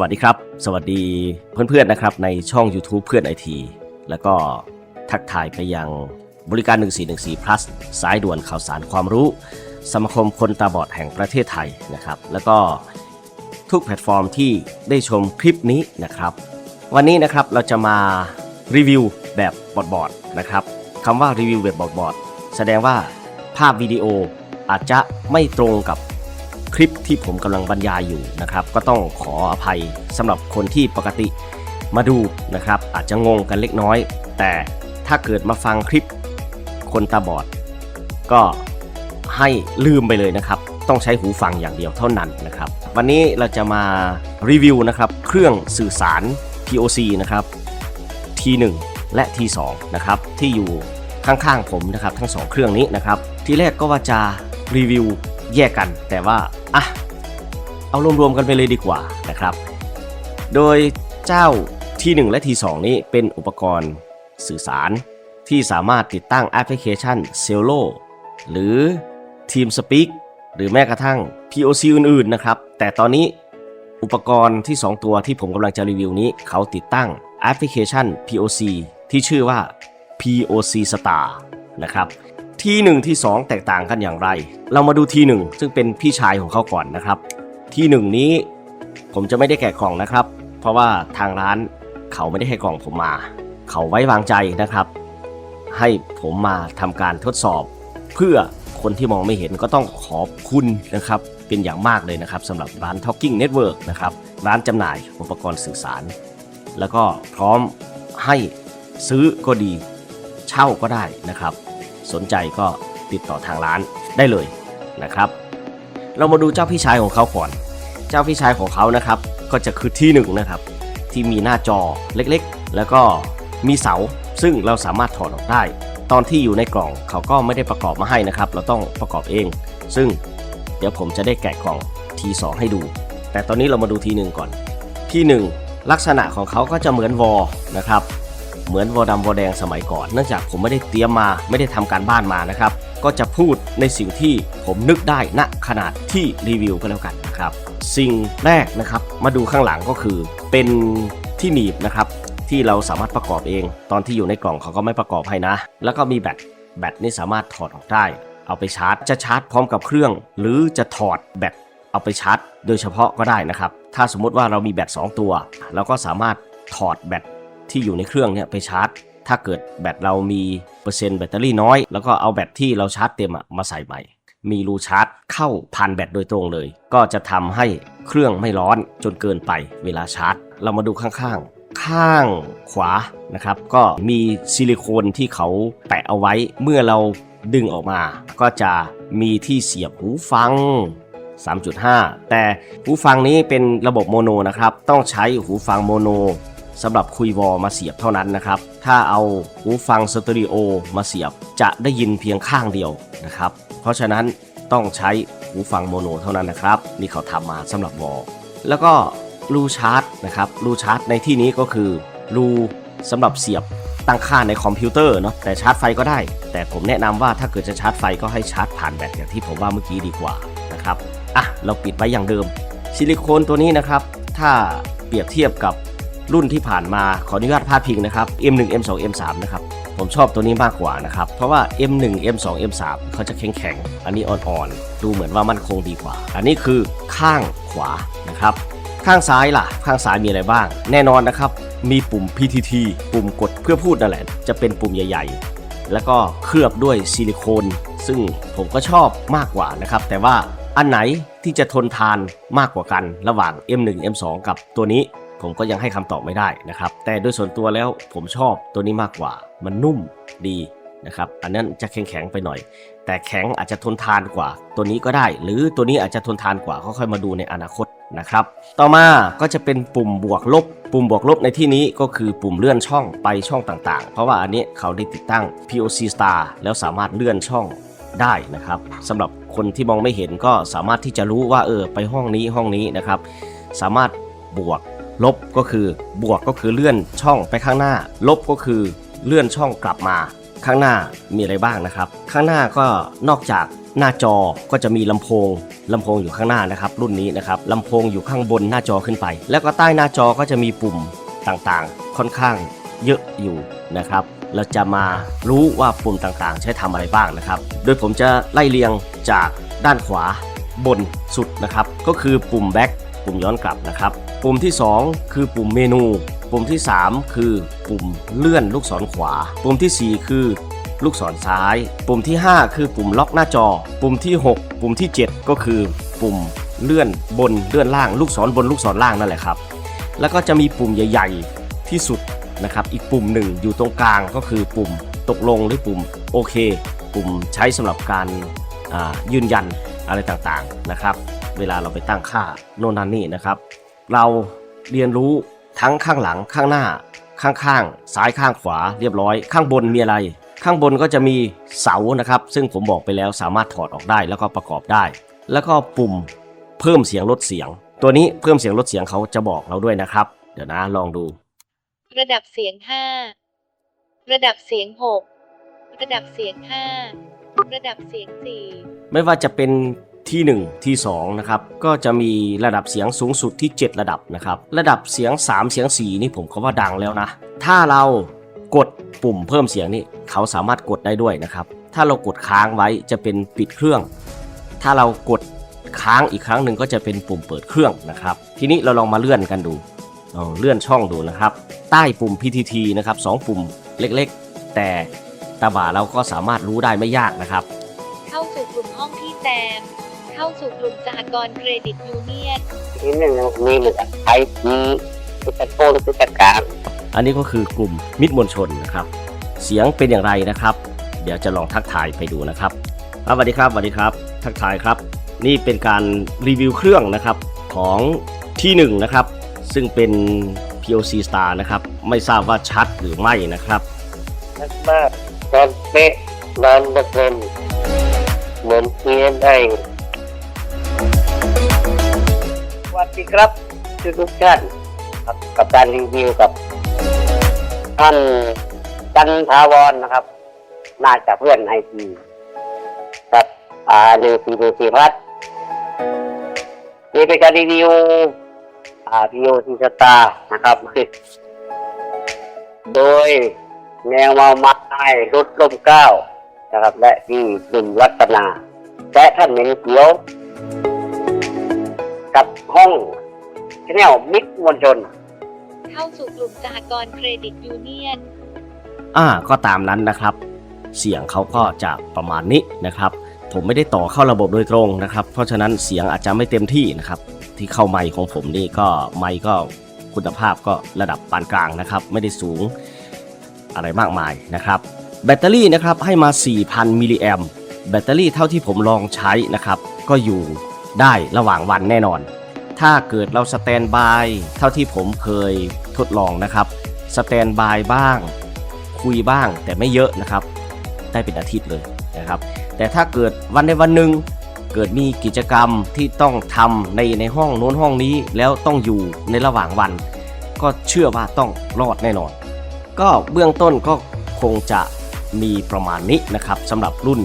วัสดีครับ สวัสดีเพื่อนๆนะครับในช่อง YouTube เพื่อนไอทีแล้วก็ทักทายไปยังบริการ 1414 plus สายด่วนข่าวสารความรู้ สมาคมคนตาบอดแห่งประเทศไทยนะครับ แล้วก็ทุกแพลตฟอร์มที่ได้ชมคลิปนี้นะครับ วันนี้นะครับเราจะมารีวิวแบบบอดๆนะครับคำว่ารีวิวแบบบอดๆแสดงว่าภาพวิดีโออาจจะไม่ตรงกับ คลิปที่ผมกำลังบรรยายอยู่นะครับ ก็ต้องขออภัยสำหรับคนที่ปกติมาดูนะครับ อาจจะงงกันเล็กน้อย แต่ถ้าเกิดมาฟังคลิปคนตาบอด ก็ให้ลืมไปเลยนะครับ ต้องใช้หูฟังอย่างเดียวเท่านั้นนะครับ วันนี้เราจะมารีวิวนะครับ เครื่องสื่อสาร POC นะครับ T1 และ T2 นะครับที่อยู่ข้างๆผมนะครับ ทั้งสองเครื่องนี้นะครับ ทีแรกก็ว่าจะรีวิวแยกกัน แต่ว่า อะ เอารวมๆกันไปเลยดีกว่านะครับ โดยเจ้า T1 และ T2 นี้เป็นอุปกรณ์สื่อสารที่สามารถติดตั้งแอปพลิเคชัน c e l l o หรือ TeamSpeak หรือแม้กระทั่ง POC อื่นๆนะครับ แต่ตอนนี้อุปกรณ์ที่ 2 ตัวที่ผมกำลังจะรีวิวนี้ เขาติดตั้งแอปพลิเคชัน POC ที่ชื่อว่า POC Star นะครับ ที่1ที่2แตกต่างกันอย่างไร เรามาดูที่1ซึ่งเป็นพี่ชายของเขาก่อนนะครับ ที่1นี้ผมจะไม่ได้แกะกล่องนะครับ เพราะว่าทางร้านเขาไม่ได้ให้กล่องผมมา เขาไว้วางใจนะครับ ให้ผมมาทำการทดสอบ เพื่อคนที่มองไม่เห็นก็ต้องขอบคุณนะครับ เป็นอย่างมากเลยนะครับสำหรับร้าน Talking Network นะครับร้านจำหน่ายอุปกรณ์สื่อสาร แล้วก็พร้อมให้ซื้อก็ดี เช่าก็ได้นะครับ สนใจก็ติดต่อทางร้านได้เลยนะครับ เรามาดูเจ้าพี่ชายของเขาก่อน เจ้าพี่ชายของเขานะครับก็จะคือที่หนึ่งนะครับที่มีหน้าจอเล็กๆ แล้วก็มีเสา ซึ่งเราสามารถถอดออกได้ ตอนที่อยู่ในกล่องเขาก็ไม่ได้ประกอบมาให้นะครับ เราต้องประกอบเอง ซึ่งเดี๋ยวผมจะได้แกะกล่อง T2 ให้ดู แต่ตอนนี้เรามาดู T1 ก่อน T1 ลักษณะของเขาก็จะเหมือนวอลนะครับ เหมือนวอดำวอแดงสมัยก่อน เนื่องจากผมไม่ได้เตรียมมา ไม่ได้ทำการบ้านมานะครับ ก็จะพูดในสิ่งที่ผมนึกได้ณขนาดที่รีวิวก็แล้วกันนะครับ สิ่งแรกนะครับมาดูข้างหลังก็คือเป็นที่หนีบนะครับที่เราสามารถประกอบเอง ตอนที่อยู่ในกล่องเขาก็ไม่ประกอบให้นะ แล้วก็มีแบตแบตนี่สามารถถอดออกได้ เอาไปชาร์จจะชาร์จพร้อมกับเครื่อง หรือจะถอดแบตเอาไปชาร์จ โดยเฉพาะก็ได้นะครับ ถ้าสมมติว่าเรามีแบต2ตัว เราก็สามารถถอดแบต ที่อยู่ในเครื่องเนี่ยไปชาร์จ ถ้าเกิดแบตเรามีเปอร์เซ็นต์แบตเตอรี่น้อย แล้วก็เอาแบตที่เราชาร์จเต็มมาใส่ใหม่ มีรูชาร์จเข้าผ่านแบตโดยตรงเลย ก็จะทำให้เครื่องไม่ร้อนจนเกินไปเวลาชาร์จ เรามาดูข้างๆ ข้างขวานะครับ ก็มีซิลิโคนที่เขาแปะเอาไว้เมื่อเราดึงออกมา ก็จะมีที่เสียบหูฟัง3.5 แต่หูฟังนี้เป็นระบบโมโนนะครับ ต้องใช้หูฟังโมโน สำหรับคุยวอมาเสียบเท่านั้นนะครับ ถ้าเอาหูฟังสเตอริโอมาเสียบจะได้ยินเพียงข้างเดียวนะครับ เพราะฉะนั้นต้องใช้หูฟังโมโนเท่านั้นนะครับ นี่เขาทำมาสำหรับวอแล้วก็รูชาร์จนะครับรูชาร์จในที่นี้ก็คือรูสำหรับเสียบตั้งค่าในคอมพิวเตอร์เนาะแต่ชาร์จไฟก็ได้ แต่ผมแนะนำว่าถ้าเกิดจะชาร์จไฟก็ให้ชาร์จผ่านแบตอย่างที่ผมว่าเมื่อกี้ดีกว่านะครับอะเราปิดไว้อย่างเดิม ซิลิโคนตัวนี้นะครับ ถ้าเปรียบเทียบกับ รุ่นที่ผ่านมาขออนุญาตพาดพิงนะครับ M1 M2 M3 นะครับผมชอบตัวนี้มากกว่านะครับ เพราะว่า M1 M2 M3 เขาจะแข็งแข็งอันนี้อ่อนๆ ดูเหมือนว่ามั่นคงดีกว่า อันนี้คือข้างขวานะครับ ข้างซ้ายล่ะ ข้างซ้ายมีอะไรบ้าง แน่นอนนะครับ มีปุ่ม PTT ปุ่มกดเพื่อพูดนั่นแหละ จะเป็นปุ่มใหญ่ ๆ แล้วก็เคลือบด้วยซิลิโคน ซึ่งผมก็ชอบมากกว่านะครับ แต่ว่าอันไหนที่จะทนทานมากกว่ากันระหว่าง M1 M2 กับตัวนี้ ผมก็ยังให้คำตอบไม่ได้นะครับ แต่โดยส่วนตัวแล้วผมชอบตัวนี้มากกว่า มันนุ่มดีนะครับ อันนั้นจะแข็งๆไปหน่อย แต่แข็งอาจจะทนทานกว่า ตัวนี้ก็ได้ หรือตัวนี้อาจจะทนทานกว่าก็ค่อยมาดูในอนาคตนะครับ ต่อมาก็จะเป็นปุ่มบวกลบ ปุ่มบวกลบในที่นี้ก็คือปุ่มเลื่อนช่องไปช่องต่างๆ เพราะว่าอันนี้เขาได้ติดตั้ง POC Star แล้วสามารถเลื่อนช่องได้นะครับสำหรับคนที่มองไม่เห็นก็สามารถที่จะรู้ว่าเออไปห้องนี้ห้องนี้นะครับ สามารถบวก ลบก็คือบวกก็คือเลื่อนช่องไปข้างหน้า ลบก็คือเลื่อนช่องกลับมาข้างหน้ามีอะไรบ้างนะครับ ข้างหน้าก็นอกจากหน้าจอก็จะมีลำโพงลำโพงอยู่ข้างหน้านะครับ รุ่นนี้นะครับลำโพงอยู่ข้างบนหน้าจอขึ้นไป แล้วก็ใต้หน้าจอก็จะมีปุ่มต่างๆ ค่อนข้างเยอะอยู่นะครับ เราจะมารู้ว่าปุ่มต่างๆ ใช้ทำอะไรบ้างนะครับ โดยผมจะไล่เรียงจากด้านขวาบนสุดนะครับ ก็คือปุ่ม back ปุ่มย้อนกลับนะครับ ปุ่มที่ 2 คือปุ่มเมนู ปุ่มที่ 3 คือปุ่มเลื่อนลูกศรขวา ปุ่มทีสี่ 4 คือลูกศรซ้าย ปุ่มที่ 5 คือปุ่มล็อกหน้าจอ ปุ่มที่ 6 ปุ่มที่ 7 ก็คือปุ่มเลื่อนบนเลื่อนล่างลูกศรบนลูกศรล่างนั่นแหละครับ แล้วก็จะมีปุ่มใหญ่ ๆ ที่สุดนะครับ อีกปุ่มหนึ่งอยู่ตรงกลางก็คือปุ่มตกลงหรือปุ่มโอเค ปุ่มใช้สำหรับการยืนยันอะไรต่างๆนะครับ เวลาเราไปตั้งค่าโน่นนั่นนี่นะครับ เราเรียนรู้ทั้งข้างหลังข้างหน้า ข้างๆซ้ายข้างขวาเรียบร้อย ข้างบนมีอะไร ข้างบนก็จะมีเสานะครับ ซึ่งผมบอกไปแล้วสามารถถอดออกได้แล้วก็ประกอบได้ แล้วก็ปุ่มเพิ่มเสียงลดเสียง ตัวนี้เพิ่มเสียงลดเสียงเขาจะบอกเราด้วยนะครับ เดี๋ยวนะลองดู ระดับเสียง 5 ระดับเสียง 6 ระดับเสียง 5 ระดับเสียง 4 ไม่ว่าจะเป็น ที่ 1 ที่2นะครับก็จะมีระดับเสียงสูงสุดที่ 7 ระดับนะครับระดับเสียง 3 เสียง 4 นี่ผมก็ว่าดังแล้วนะ ถ้าเรากดปุ่มเพิ่มเสียงนี่เขาสามารถกดได้ด้วยนะครับถ้าเรากดค้างไว้จะเป็นปิดเครื่อง ถ้าเรากดค้างอีกครั้งหนึ่งก็จะเป็นปุ่มเปิดเครื่องนะครับ ทีนี้เราลองมาเลื่อนกันดูลองเลื่อนช่องดูนะครับ ใต้ปุ่ม PTT นะครับสองปุ่มเล็กๆ แต่ตาบ่าเราก็สามารถรู้ได้ไม่ยากนะครับ เข้าสู่กลุ่มห้องที่แซม เข้าสู่กลุ่มสหกรณ์เครดิตยูเนียนที่หนึ่งมีเหลือไอทีพิจารโกหรือพิจารการอันนี้ก็คือกลุ่มมิตรมวลชนนะครับ เสียงเป็นอย่างไรนะครับ เดี๋ยวจะลองทักทายไปดูนะครับครับสวัสดีครับสวัสดีครับ ทักทายครับ นี่เป็นการรีวิวเครื่องนะครับของที่1นงนะครับ ซึ่งเป็น POC Star นะครับ ไม่ทราบว่าชัดหรือไม่นะครับชัดมากตอนเป๊ะนอนเปอร์เซ็นต์เหมือนเพียนได้ วัสดีครับทุกทุกๆท่านครับกับการรีวิวกับ ท่านจันทาวรนะครับ น่าจะเพื่อนไอทีครับอ่าหนึ่งสี่หนึ่งสี่พัดนี่เป็นการรีวิวอ่าพีโอซีสตานะครับโดยแนวมาไม้รถลมเก้านะครับ และที่ดุมรัตนา และท่านเหม็นเขียว กับห้องแนวมิตรมวลชน เข้าสู่กลุ่มสหกรณ์เครดิตยูเนียน อ่าก็ตามนั้นนะครับ เสียงเขาก็จะประมาณนี้นะครับ ผมไม่ได้ต่อเข้าระบบโดยตรงนะครับ เพราะฉะนั้นเสียงอาจจะไม่เต็มที่นะครับ ที่เข้าไมค์ของผมนี่ก็ไมค์ก็คุณภาพก็ระดับปานกลางนะครับ ไม่ได้สูงอะไรมากมายนะครับ แบตเตอรี่นะครับให้มา 4,000 มิลลิแอมแบตเตอรี่เท่าที่ผมลองใช้นะครับ ก็อยู่ ได้ระหว่างวันแน่นอน ถ้าเกิดเราสแตนบายเท่าที่ผมเคยทดลองนะครับสแตนบายบ้าง คุยบ้างแต่ไม่เยอะนะครับ ได้เป็นอาทิตย์เลยนะครับ แต่ถ้าเกิดวันในวันหนึ่งเกิดมีกิจกรรมที่ต้องทำในในห้องโน้นห้องนี้แล้วต้องอยู่ในระหว่างวัน ก็เชื่อว่าต้องรอดแน่นอน ก็เบื้องต้นก็คงจะมีประมาณนี้นะครับสำหรับรุ่น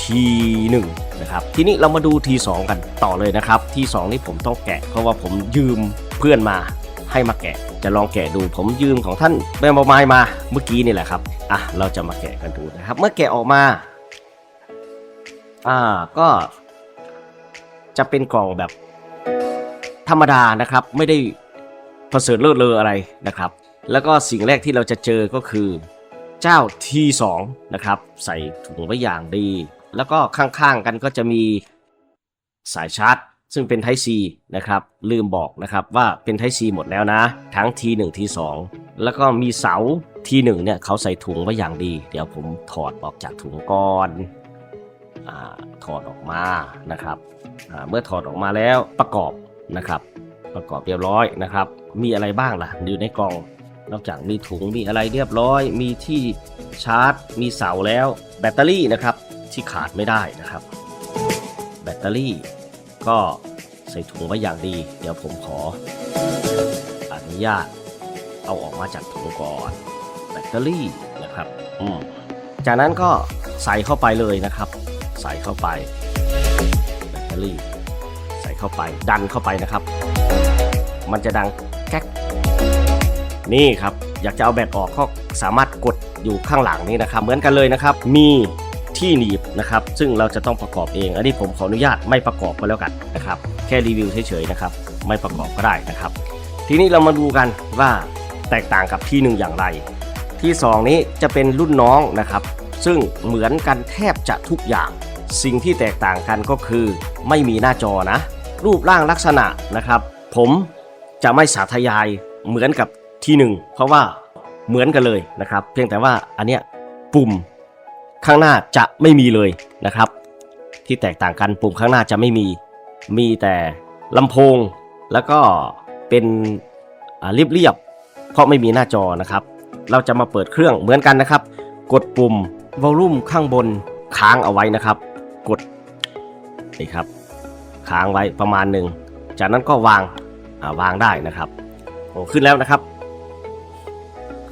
T1 นะครับทีนี้เรามาดู T2 กันต่อเลยนะครับ T2 นี่ผมต้องแกะ เพราะว่าผมยืมเพื่อนมาให้มาแกะ จะลองแกะดูผมยืมของท่านแบมบมายมาเมื่อกี้นี่แหละครับอะเราจะมาแกะกันดูนะครับ เมื่อแกะออกมาอ่าก็ จะเป็นกล่องแบบ ธรรมดานะครับ ไม่ได้ประเสริฐเลิศเลออะไรนะครับ แล้วก็สิ่งแรกที่เราจะเจอก็คือ เจ้า T2 นะครับ ใส่ถุงไว้อย่างดี แล้วก็ข้างๆกันก็จะมีสายชาร์จ ซึ่งเป็น Type C นะครับ ลืมบอกนะครับว่าเป็น Type C หมดแล้วนะ ทั้ง T1 T2 แล้วก็มีเสา T1 เนี่ยเขาใส่ถุงไว้อย่างดี เดี๋ยวผมถอดออกจากถุงก่อนอถอดออกมานะครับ เมื่อถอดออกมาแล้วประกอบนะครับ ประกอบเรียบร้อยนะครับ มีอะไรบ้างล่ะ อยู่ในกล่องนอกจากมีถุงมีอะไรเรียบร้อย มีที่ชาร์จ มีเสาแล้วแบตเตอรี่นะครับ ที่ขาดไม่ได้นะครับ แบตเตอรี่ก็ใส่ถุงไว้อย่างดี เดี๋ยวผมขออนุญาตเอาออกมาจากถุงก่อนแบตเตอรี่นะครับอืมจากนั้นก็ใส่เข้าไปเลยนะครับ ใส่เข้าไปแบตเตอรี่ ใส่เข้าไปดันเข้าไปนะครับ มันจะดังแก๊กนี่ครับ อยากจะเอาแบตออกก็สามารถกดอยู่ข้างหลังนี้นะครับ เหมือนกันเลยนะครับ มี ที่หนีบนะครับซึ่งเราจะต้องประกอบเอง อันนี้ผมขออนุญาตไม่ประกอบก็แล้วกันนะครับแค่รีวิวเฉยๆนะครับไม่ประกอบก็ได้นะครับ ทีนี้เรามาดูกันว่าแตกต่างกับที่หนึ่งอย่างไร ที่สองนี้จะเป็นรุ่นน้องนะครับ ซึ่งเหมือนกันแทบจะทุกอย่าง สิ่งที่แตกต่างกันก็คือ ไม่มีหน้าจอนะ รูปร่างลักษณะนะครับ ผมจะไม่สาธยายเหมือนกับที่หนึ่งเพราะว่าเหมือนกันเลยนะครับ เพียงแต่ว่าอันเนี้ยปุ่ม ข้างหน้าจะไม่มีเลยนะครับ ที่แตกต่างกันปุ่มข้างหน้าจะไม่มี มีแต่ลำโพง แล้วก็เป็นอ่าเรียบๆเพราะไม่มีหน้าจอนะครับ เราจะมาเปิดเครื่องเหมือนกันนะครับ กดปุ่มวอลลุ่มข้างบนค้างเอาไว้นะครับ กดนี่ครับ ค้างไว้ประมาณหนึ่งจากนั้นก็วางาวางได้นะครับโอ้ขึ้นแล้วนะครับ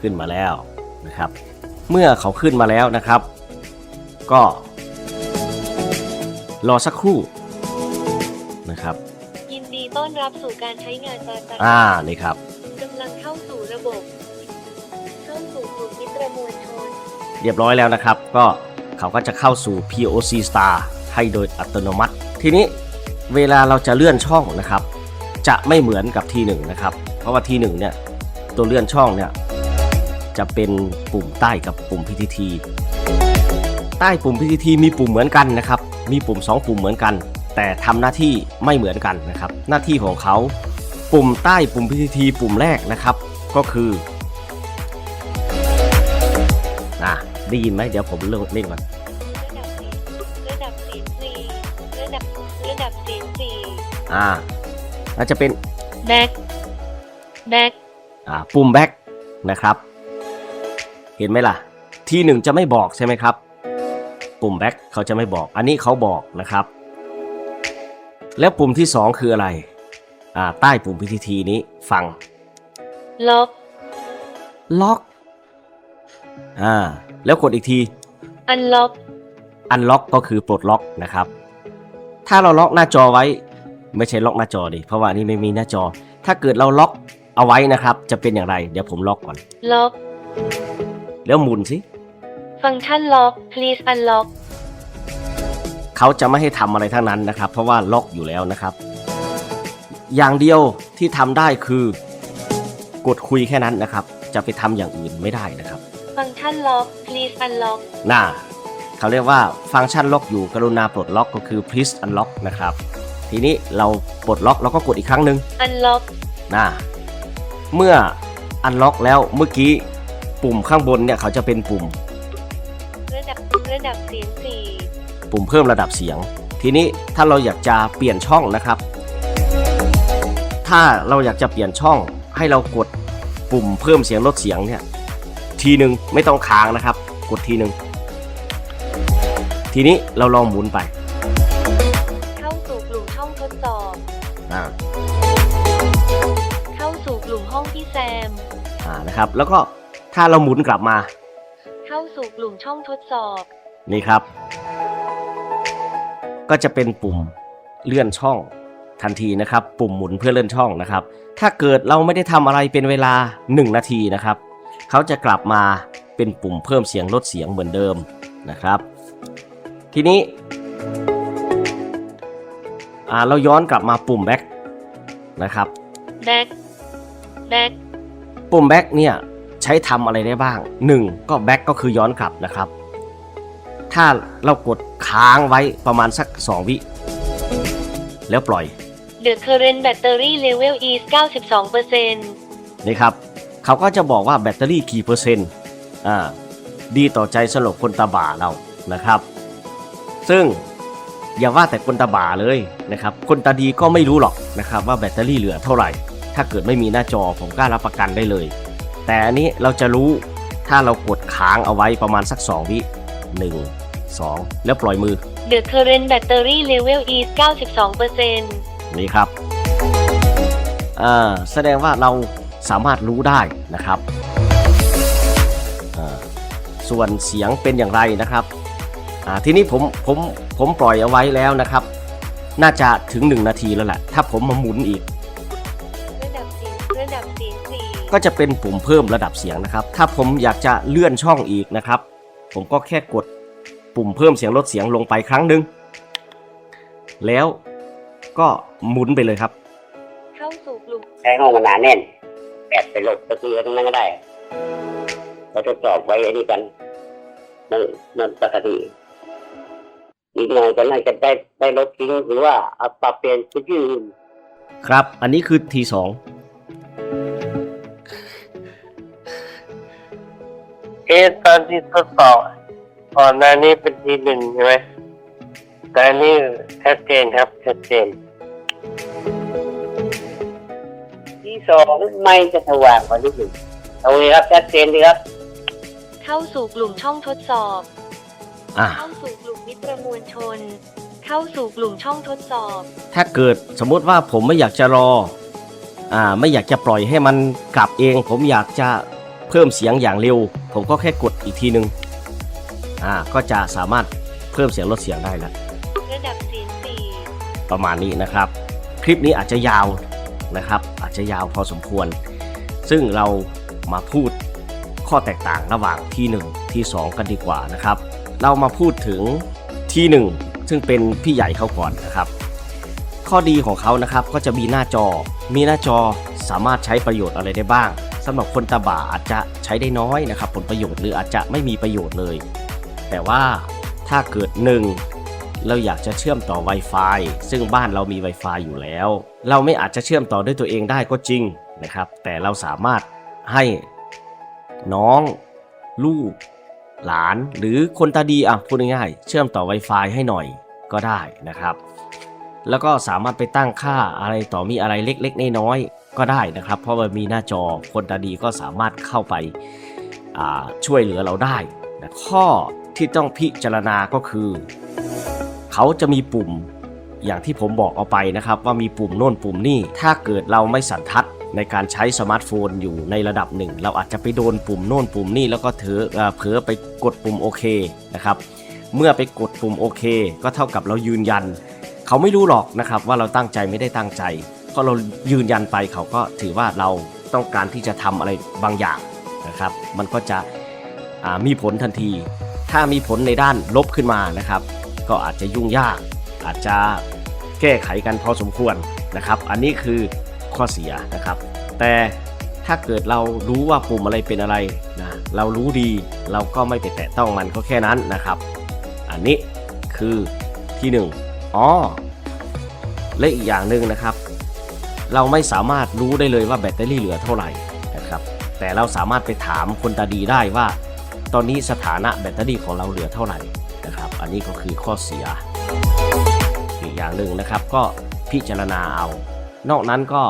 ขึ้นมาแล้วนะครับ เมื่อเขาขึ้นมาแล้วนะครับ ก็ รอสักครู่นะครับ ยินดีต้อนรับสู่การใช้งานปาตาอ่านี่ครับกำลังเข้าสู่ระบบ เข้าสู่กลุ่มมิตรมวลชน เรียบร้อยแล้วนะครับ ก็เขาก็จะเข้าสู่ POC Star ให้โดยอัตโนมัติ ทีนี้เวลาเราจะเลื่อนช่องนะครับ จะไม่เหมือนกับทีหนึ่งนะครับ เพราะว่าทีหนึ่งเนี่ยตัวเลื่อนช่องเนี่ยจะเป็นปุ่มใต้กับปุ่ม PTT ใต้ปุ่ม PTT มีปุ่มเหมือนกันนะครับ มีปุ่ม 2 ปุ่มเหมือนกัน แต่ทำหน้าที่ไม่เหมือนกันนะครับ หน้าที่ของเขา ปุ่มใต้ปุ่ม PTT ปุ่มแรกนะครับ ก็คืออะได้ยินไหมเดี๋ยวผมเล่นเล่นก่อนระดับเสียงระดับเสียงสี่ระดับระดับเสียงสี่อ่าแล้วจะเป็นแบ็คแบ็คอ่าปุ่มแบ็กนะครับ เห็นไหมล่ะ ทีหนึ่งจะไม่บอกใช่ไหมครับ ปุ่มแบ็กเขาจะไม่บอก อันนี้เขาบอกนะครับ แล้วปุ่มที่ 2 คืออะไรอ่าใต้ปุ่ม PTT นี้ฟัง ล็อก ล็อกอ่าแล้วกดอีกที อันล็อก อันล็อกก็คือปลดล็อกนะครับ ถ้าเราล็อกหน้าจอไว้ ไม่ใช่ล็อกหน้าจอดิเพราะว่านี่ไม่มีหน้าจอ ถ้าเกิดเราล็อกเอาไว้นะครับ จะเป็นอย่างไร เดี๋ยวผมล็อกก่อน ล็อก แล้วหมุนสิ ฟังก์ชันล็อก please unlock เขาจะไม่ให้ทำอะไรทั้งนั้นนะครับ เพราะว่าล็อกอยู่แล้วนะครับ อย่างเดียวที่ทำได้คือกดคุยแค่นั้นนะครับ จะไปทำอย่างอื่นไม่ได้นะครับ ฟังก์ชันล็อก please unlock น่าเขาเรียกว่าฟังก์ชันล็อกอยู่กรุณาปลดล็อกก็คือ please unlock นะครับ ทีนี้เราปลดล็อกเราก็กดอีกครั้งหนึ่ง unlock นะเมื่ออันล็อกแล้วเมื่อกี้ปุ่มข้างบนเนี่ยเขาจะเป็นปุ่มระดับ ระดับเสียงสี่ปุ่มเพิ่มระดับเสียง ทีนี้ถ้าเราอยากจะเปลี่ยนช่องนะครับ ถ้าเราอยากจะเปลี่ยนช่องให้เรากดปุ่มเพิ่มเสียงลดเสียงเนี่ยทีหนึ่งไม่ต้องค้างนะครับ กดทีหนึ่งทีนี้เราลองหมุนไป เข้าสู่กลุ่มช่องทดสอบอ่าเข้าสู่กลุ่มห้องพี่แซมอ่านะครับ แล้วก็ถ้าเราหมุนกลับมา เข้าสู่กลุ่มช่องทดสอบ นี่ครับ ก็จะเป็นปุ่มเลื่อนช่องทันทีนะครับ ปุ่มหมุนเพื่อเลื่อนช่องนะครับ ถ้าเกิดเราไม่ได้ทำอะไรเป็นเวลา 1 นาทีนะครับ เขาจะกลับมาเป็นปุ่มเพิ่มเสียงลดเสียงเหมือนเดิมนะครับ ทีนี้อ่าเราย้อนกลับมาปุ่มแบ็กนะครับแบ็คแบ็คปุ่มแบ็กเนี่ยใช้ทำอะไรได้บ้าง 1. ก็แบ็กก็คือย้อนกลับนะครับ ถ้าเรากดค้างไว้ประมาณสัก 2 วิ แล้วปล่อย The current battery level is 92%เปอร์เซ็นต์นี่ครับ เขาก็จะบอกว่าแบตเตอรี่กี่เปอร์เซ็นต์อ่าดีต่อใจสำหรับคนตาบ่าเรานะครับ ซึ่งอย่าว่าแต่คนตาบ่าเลยนะครับ คนตาดีก็ไม่รู้หรอกนะครับ ว่าแบตเตอรี่เหลือเท่าไหร่ ถ้าเกิดไม่มีหน้าจอผมกล้ารับประกันได้เลย แต่อันนี้เราจะรู้ถ้าเรากดค้างเอาไว้ประมาณสัก 2 วิ 1 2 แล้วปล่อยมือ The current battery level is 92%เปอร์เซ็นต์นี่ครับอ่าแสดงว่าเราสามารถรู้ได้นะครับอ่าส่วนเสียงเป็นอย่างไรนะครับอ่าทีนี้ผมผมผมปล่อยเอาไว้แล้วนะครับ น่าจะถึง 1 นาทีแล้วแหละถ้าผมมาหมุนอีกระดับเสียงระดับเสียงสี่ก็จะเป็นปุ่มเพิ่มระดับเสียงนะครับ ถ้าผมอยากจะเลื่อนช่องอีกนะครับ ผมก็แค่กด ปุ่มเพิ่มเสียงลดเสียงลงไปครั้งหนึ่งแล้วก็หมุนไปเลยครับ เข้าสู่กลุ่มใช้ห้องมันหนาแน่นแปดไปลบตะเกียงตรงนั้นก็ได้เราทดสอบไว้ไอ้นี่กันนั่นนั่นปกติอีกหน่อยก็น่าจะได้ได้ลบทิ้งหรือว่าเอาปรับเปลี่ยนชื่ออื่นครับ อันนี้คือ T2 เอะตอนที่ทดสอบ ก่อนหน้านี้เป็นทีหนึ่งใช่ไหมแต่อันนี้ชัดเจนครับชัดเจนที่สองไม่จะสว่างกว่าที่หนึ่งเอาเลยครับชัดเจนดีครับ เข้าสู่กลุ่มช่องทดสอบ อ่าเข้าสู่กลุ่มมิตรมวลชน เข้าสู่กลุ่มช่องทดสอบ ถ้าเกิดสมมุติว่าผมไม่อยากจะรอ อ่า ไม่อยากจะปล่อยให้มันกลับเอง ผมอยากจะเพิ่มเสียงอย่างเร็ว ผมก็แค่กดอีกทีหนึ่ง อ่าก็จะสามารถเพิ่มเสียงลดเสียงได้แล้วระดับเสียงสี่ประมาณนี้นะครับ คลิปนี้อาจจะยาวนะครับ อาจจะยาวพอสมควร ซึ่งเรามาพูดข้อแตกต่างระหว่างที่ 1 ที่ 2 กันดีกว่านะครับ เรามาพูดถึงที่ 1 ซึ่งเป็นพี่ใหญ่เขาก่อนนะครับ ข้อดีของเขานะครับก็จะมีหน้าจอ มีหน้าจอสามารถใช้ประโยชน์อะไรได้บ้างสำหรับคนตาบ่าอาจจะใช้ได้น้อยนะครับ ผลประโยชน์หรืออาจจะไม่มีประโยชน์เลย แต่ว่าถ้าเกิดหนึ่งเราอยากจะเชื่อมต่อ Wi-Fi ซึ่งบ้านเรามี Wi-Fi อยู่แล้ว เราไม่อาจจะเชื่อมต่อด้วยตัวเองได้ก็จริงนะครับ แต่เราสามารถให้น้อง ลูก หลานหรือคนตาดีอะพูดง่ายๆเชื่อมต่อ Wi-Fi ให้หน่อยก็ได้นะครับ แล้วก็สามารถไปตั้งค่าอะไรต่อมีอะไรเล็กๆน้อยๆก็ได้นะครับ เพราะว่ามีหน้าจอคนตาดีก็สามารถเข้าไปช่วยเหลือเราได้นะข้อ ที่ต้องพิจารณาก็คือ เขาจะมีปุ่มอย่างที่ผมบอกเอาไปนะครับว่ามีปุ่มโน่นปุ่มนี่ถ้าเกิดเราไม่สันทัดในการใช้สมาร์ทโฟนอยู่ในระดับหนึ่ง เราอาจจะไปโดนปุ่มโน่นปุ่มนี่แล้วก็เถอเอ่อเผลอไปกดปุ่มโอเคนะครับเมื่อไปกดปุ่มโอเค ก็เท่ากับเรายืนยัน เขาไม่รู้หรอกนะครับว่าเราตั้งใจไม่ได้ตั้งใจเพราะเรายืนยันไปเขาก็ถือว่าเราต้องการที่จะทำอะไรบางอย่างนะครับ มันก็จะมีผลทันที ถ้ามีผลในด้านลบขึ้นมานะครับ ก็อาจจะยุ่งยาก อาจจะแก้ไขกันพอสมควรนะครับ อันนี้คือข้อเสียนะครับ แต่ถ้าเกิดเรารู้ว่าปุ่มอะไรเป็นอะไรนะเรารู้ดีเราก็ไม่ไปแตะต้องมันก็แค่นั้นนะครับ อันนี้คือที่หนึ่งอ๋อและอีกอย่างหนึ่งนะครับ เราไม่สามารถรู้ได้เลยว่าแบตเตอรี่เหลือเท่าไหร่นะครับ แต่เราสามารถไปถามคนตาดีได้ว่า ตอนนี้สถานะแบตเตอรี่ของเราเหลือเท่าไหร่นะครับ อันนี้ก็คือข้อเสีย อีกอย่างหนึ่งนะครับก็พิจารณาเอา นอกนั้นก็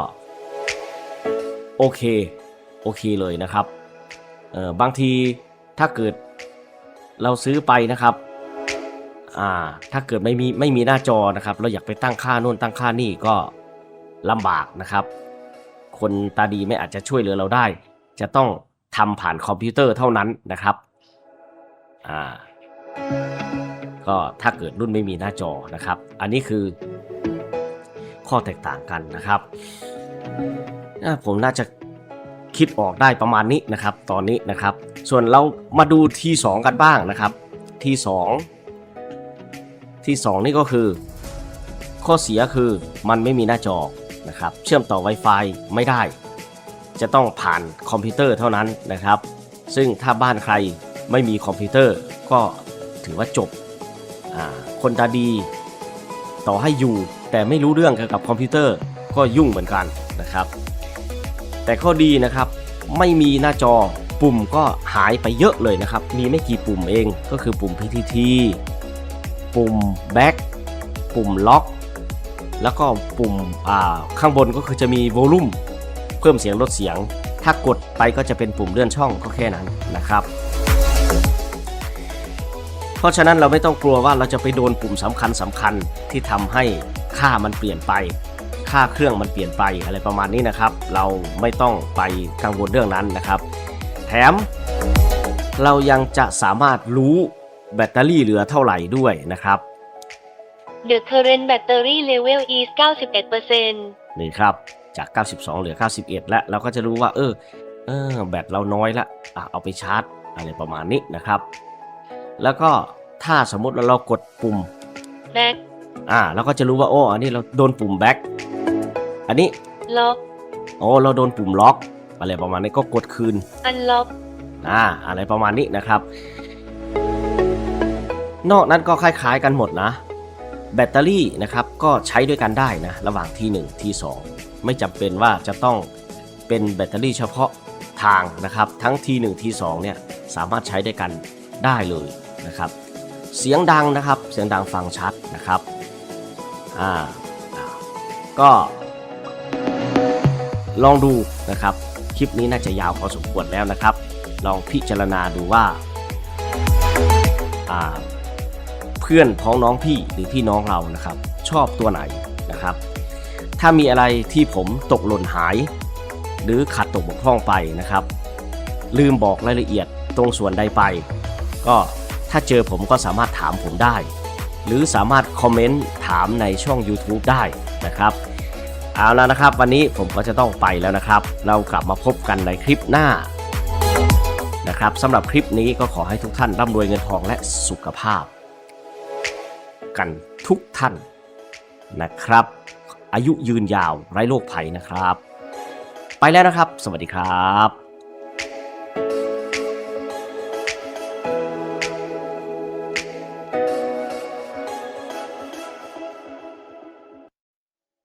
โอเคโอเคเลยนะครับเออบางทีถ้าเกิดเราซื้อไปนะครับอ่าถ้าเกิดไม่มีไม่มีหน้าจอนะครับ เราอยากไปตั้งค่าโน่นตั้งค่านี่ก็ลำบากนะครับ คนตาดีไม่อาจจะช่วยเหลือเราได้ จะต้องทำผ่านคอมพิวเตอร์เท่านั้นนะครับ อ่าก็ถ้าเกิดรุ่นไม่มีหน้าจอนะครับ อันนี้คือข้อแตกต่างกันนะครับผมน่าจะคิดออกได้ประมาณนี้นะครับ ตอนนี้นะครับ ส่วนเรามาดูทีสกันบ้างนะครับ ทีสองทีสนี่ก็คือ ข้อเสียคือมันไม่มีหน้าจอนะครับ เชื่อมต่อ Wi-Fi ไม่ได้ จะต้องผ่านคอมพิวเตอร์เท่านั้นนะครับ ซึ่งถ้าบ้านใคร ไม่มีคอมพิวเตอร์ก็ถือว่าจบาคนตาดี ต่อให้อยู่แต่ไม่รู้เรื่องเกี่ยวกับคอมพิวเตอร์ก็ยุ่งเหมือนกันนะครับ แต่ข้อดีนะครับไม่มีหน้าจอปุ่มก็หายไปเยอะเลยนะครับ มีไม่กี่ปุ่มเองก็คือปุ่ม PTT ปุ่ม Back ปุ่มล็อกแล้วก็ปุ่มข้างบนก็คือจะมีโวลูมเพิ่มเสียงลดเสียง ถ้ากดไปก็จะเป็นปุ่มเลื่อนช่องก็แค่นั้นนะครับ เพราะฉะนั้นเราไม่ต้องกลัวว่าเราจะไปโดนปุ่มสำคัญสำคัญที่ทำให้ค่ามันเปลี่ยนไป ค่าเครื่องมันเปลี่ยนไปอะไรประมาณนี้นะครับ เราไม่ต้องไปกังวลเรื่องนั้นนะครับ แถม เรายังจะสามารถรู้แบตเตอรี่เหลือเท่าไหร่ด้วยนะครับ The current battery level is 91%นี่ครับ จาก 92 เหลือ 91 แล้วเราก็จะรู้ว่า เออเออแบตเราน้อยละอะเอาไปชาร์จ อะไรประมาณนี้นะครับ แล้วก็ถ้าสมมติว่าเรากดปุ่ม back อ่าเราก็จะรู้ว่าโอ้อันนี้เราโดนปุ่ม back อันนี้ lock โอ้เราโดนปุ่มล็อกอะไรประมาณนี้ก็กดคืน unlock อ่าอะไรประมาณนี้นะครับ นอกนั้นก็คล้ายๆกันหมดนะ แบตเตอรี่นะครับก็ใช้ด้วยกันได้นะ ระหว่างที่ 1 ที่ 2 ไม่จำเป็นว่าจะต้องเป็นแบตเตอรี่เฉพาะทางนะครับ ทั้งที่1ที่2เนี่ยสามารถใช้ด้วยกันได้เลย นะครับ เสียงดังนะครับ เสียงดังฟังชัดนะครับ อ่า ก็ลองดูนะครับ คลิปนี้น่าจะยาวพอสมควรแล้วนะครับ ลองพิจารณาดูว่า อ่า เพื่อนพ้องน้องพี่หรือพี่น้องเรานะครับ ชอบตัวไหนนะครับ ถ้ามีอะไรที่ผมตกหล่นหาย หรือขาดตกบกพร่องไปนะครับ ลืมบอกรายละเอียดตรงส่วนใดไป ก็ ถ้าเจอผมก็สามารถถามผมได้ หรือสามารถคอมเมนต์ถามในช่อง YouTube ได้นะครับ เอาแล้วนะครับ วันนี้ผมก็จะต้องไปแล้วนะครับ เรากลับมาพบกันในคลิปหน้านะครับสำหรับคลิปนี้ก็ขอให้ทุกท่านร่ำรวยเงินทองและสุขภาพ กันทุกท่านนะครับ อายุยืนยาวไร้โรคภัยนะครับ ไปแล้วนะครับ สวัสดีครับ